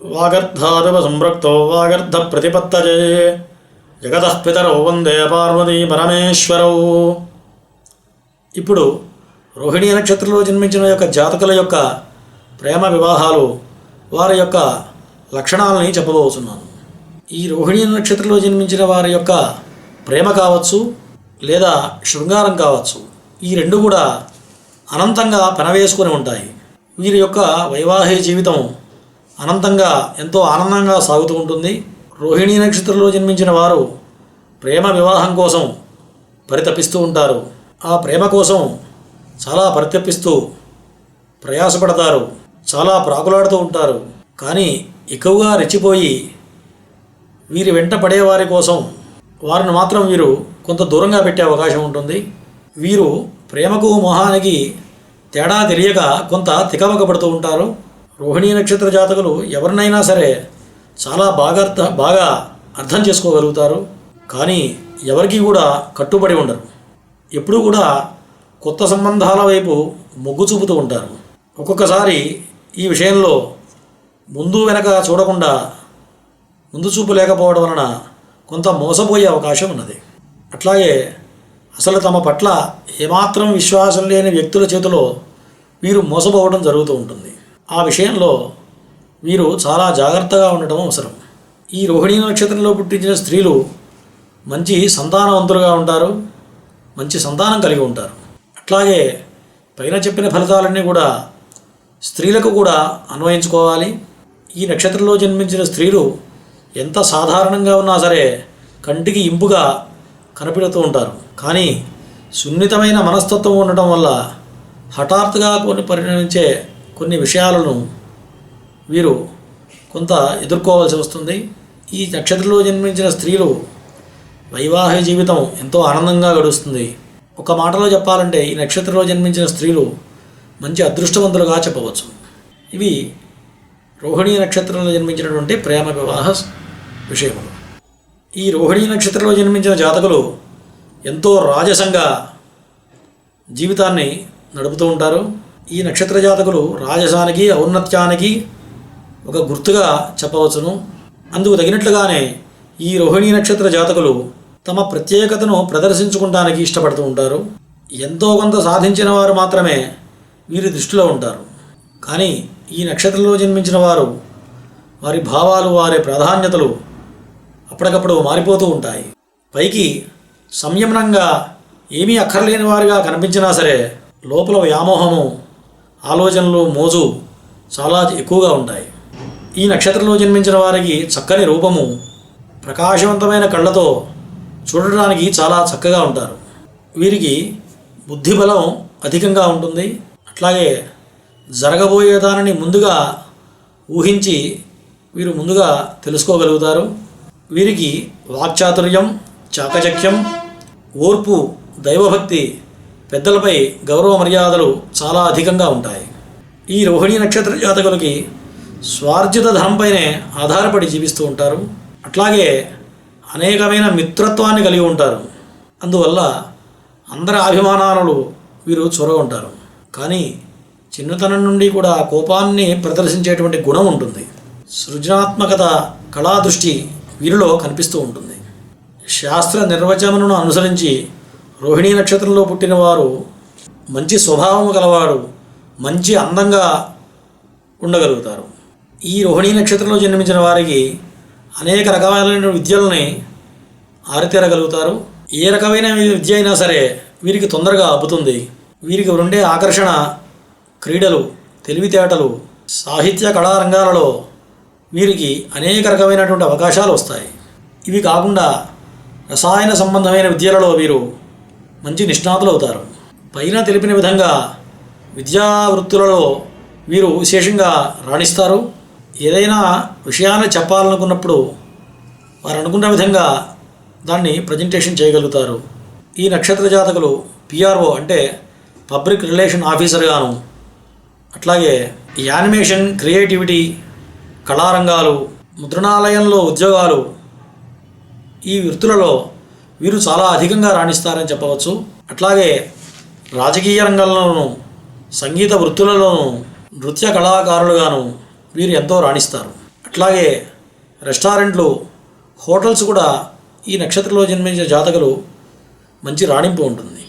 వాగర్ధాదవ సంరక్తో వాగర్ధ ప్రతిపత్తజే జగతః వందే పార్వతీ పరమేశ్వరౌ. ఇప్పుడు రోహిణీ నక్షత్రంలో జన్మించిన యొక్క జాతకుల యొక్క ప్రేమ వివాహాలు వారి యొక్క లక్షణాలని చెప్పబోతున్నాను. ఈ రోహిణీ నక్షత్రంలో జన్మించిన వారి యొక్క ప్రేమ కావచ్చు లేదా శృంగారం కావచ్చు ఈ రెండు కూడా అనంతంగా పెనవేసుకొని ఉంటాయి. వీరి యొక్క వైవాహిక జీవితం అనంతంగా ఎంతో ఆనందంగా సాగుతూ ఉంటుంది రోహిణీ నక్షత్రంలో జన్మించిన వారు ప్రేమ వివాహం కోసం పరితపిస్తూ ఉంటారు. ఆ ప్రేమ కోసం చాలా పరితపిస్తూ ప్రయాసపడతారు. చాలా ప్రాకులాడుతూ ఉంటారు. కానీ ఎక్కువగా రెచ్చిపోయి వీరి వెంట పడేవారి కోసం వారిని మాత్రం వీరు కొంత దూరంగా పెట్టే అవకాశం ఉంటుంది. వీరు ప్రేమకు మొహానికి తేడా తెలియక కొంత తికమకపడుతూ ఉంటారు. రోహిణీ నక్షత్ర జాతకులు ఎవరినైనా సరే చాలా బాగా అర్థ బాగా అర్థం చేసుకోగలుగుతారు. కానీ ఎవరికీ కూడా కట్టుబడి ఉండరు. ఎప్పుడూ కూడా కొత్త సంబంధాల వైపు మొగ్గు చూపుతూ ఉంటారు. ఒక్కొక్కసారి ఈ విషయంలో ముందు వెనక చూడకుండా ముందు చూపు లేకపోవడం వలన కొంత మోసపోయే అవకాశం ఉన్నది. అట్లాగే అసలు తమ పట్ల ఏమాత్రం విశ్వాసం లేని వ్యక్తుల చేతిలో వీరు మోసపోవడం జరుగుతూ ఉంటుంది. ఆ విషయంలో వీరు చాలా జాగ్రత్తగా ఉండటం అవసరం. ఈ రోహిణీ నక్షత్రంలో పుట్టించిన స్త్రీలు మంచి సంతానవంతులుగా ఉంటారు మంచి సంతానం కలిగి ఉంటారు. అట్లాగే పైన చెప్పిన ఫలితాలన్నీ కూడా స్త్రీలకు కూడా అన్వయించుకోవాలి. ఈ నక్షత్రంలో జన్మించిన స్త్రీలు ఎంత సాధారణంగా ఉన్నా సరే కంటికి ఇంపుగా కనిపెడుతూ ఉంటారు. కానీ సున్నితమైన మనస్తత్వం ఉండటం వల్ల హఠాత్తుగా కొన్ని పరిణమించే కొన్ని విషయాలను వీరు కొంత ఎదుర్కోవాల్సి వస్తుంది. ఈ నక్షత్రంలో జన్మించిన స్త్రీలు వైవాహిక జీవితం ఎంతో ఆనందంగా గడుస్తుంది. ఒక మాటలో చెప్పాలంటే ఈ నక్షత్రంలో జన్మించిన స్త్రీలు మంచి అదృష్టవంతులుగా చెప్పవచ్చు. ఇవి రోహిణీ నక్షత్రంలో జన్మించినటువంటి ప్రేమ వివాహ విషయములు. ఈ రోహిణీ నక్షత్రంలో జన్మించిన జాతకులు ఎంతో రాజసంగా జీవితాన్ని నడుపుతూ ఉంటారు. ఈ నక్షత్ర జాతకులు రాజసానికి ఔన్నత్యానికి ఒక గుర్తుగా చెప్పవచ్చును. అందుకు తగినట్లుగానే ఈ రోహిణీ నక్షత్ర జాతకులు తమ ప్రత్యేకతను ప్రదర్శించుకోవడానికి ఇష్టపడుతూ ఉంటారు. ఎంతో కొంత సాధించిన వారు మాత్రమే వీరి దృష్టిలో ఉంటారు. కానీ ఈ నక్షత్రంలో జన్మించిన వారు వారి భావాలు వారి ప్రాధాన్యతలు అప్పటికప్పుడు మారిపోతూ ఉంటాయి. పైకి సంయమనంగా ఏమీ అక్కర్లేని వారిగా కనిపించినా సరే లోపల వ్యామోహము ఆలోచనలు మోజు చాలా ఎక్కువగా ఉంటాయి. ఈ నక్షత్రంలో జన్మించిన వారికి చక్కని రూపము ప్రకాశవంతమైన కళ్ళతో చూడడానికి చాలా చక్కగా ఉంటారు. వీరికి బుద్ధి బలం అధికంగా ఉంటుంది. అట్లాగే జరగబోయే దానిని ముందుగా ఊహించి వీరు ముందుగా తెలుసుకోగలుగుతారు. వీరికి వాక్చాతుర్యం చాకచక్యం ఓర్పు దైవభక్తి పెద్దలపై గౌరవ మర్యాదలు చాలా అధికంగా ఉంటాయి. ఈ రోహిణీ నక్షత్ర జాతకులకి స్వార్జిత ధనంపైనే ఆధారపడి జీవిస్తూ ఉంటారు. అట్లాగే అనేకమైన మిత్రత్వాన్ని కలిగి ఉంటారు. అందువల్ల అందరి అభిమానాలు వీరు చొరగొంటారు కానీ చిన్నతనం నుండి కూడా కోపాన్ని ప్రదర్శించేటువంటి గుణం ఉంటుంది. సృజనాత్మకత కళాదృష్టి వీరిలో కనిపిస్తూ ఉంటుంది. శాస్త్ర నిర్వచనను అనుసరించి రోహిణీ నక్షత్రంలో పుట్టినవారు మంచి స్వభావం గలవారు మంచి అందంగా ఉండగలుగుతారు. ఈ రోహిణీ నక్షత్రంలో జన్మించిన వారికి అనేక రకమైన విద్యలని ఆరితేరగలుగుతారు. ఏ రకమైన విద్య అయినా సరే వీరికి తొందరగా అబ్బుతుంది. వీరికి ఉండే ఆకర్షణ క్రీడలు తెలివితేటలు సాహిత్య కళారంగాలలో వీరికి అనేక రకమైనటువంటి అవకాశాలు వస్తాయి. ఇవి కాకుండా రసాయన సంబంధమైన విద్యలలో వీరు మంచి నిష్ణాతులు అవుతారు పైన తెలిపిన విధంగా విద్యా వృత్తులలో వీరు విశేషంగా రాణిస్తారు. ఏదైనా విషయాన్ని చెప్పాలనుకున్నప్పుడు వారు అనుకున్న విధంగా దాన్ని ప్రజెంటేషన్ చేయగలుగుతారు. ఈ నక్షత్ర జాతకులు పిఆర్ఓ అంటే పబ్లిక్ రిలేషన్ ఆఫీసర్గాను అట్లాగే యానిమేషన్ క్రియేటివిటీ కళారంగాలు ముద్రణాలయంలో ఉద్యోగాలు ఈ వృత్తులలో వీరు చాలా అధికంగా రాణిస్తారని చెప్పవచ్చు. అట్లాగే రాజకీయ రంగంలోనూ సంగీత వృత్తులలోనూ నృత్య కళాకారులుగాను వీరు ఎంతో రాణిస్తారు. అట్లాగే రెస్టారెంట్లు హోటల్స్ కూడా ఈ నక్షత్రంలో జన్మించిన జాతకులు మంచి రాణింపు ఉంటుంది.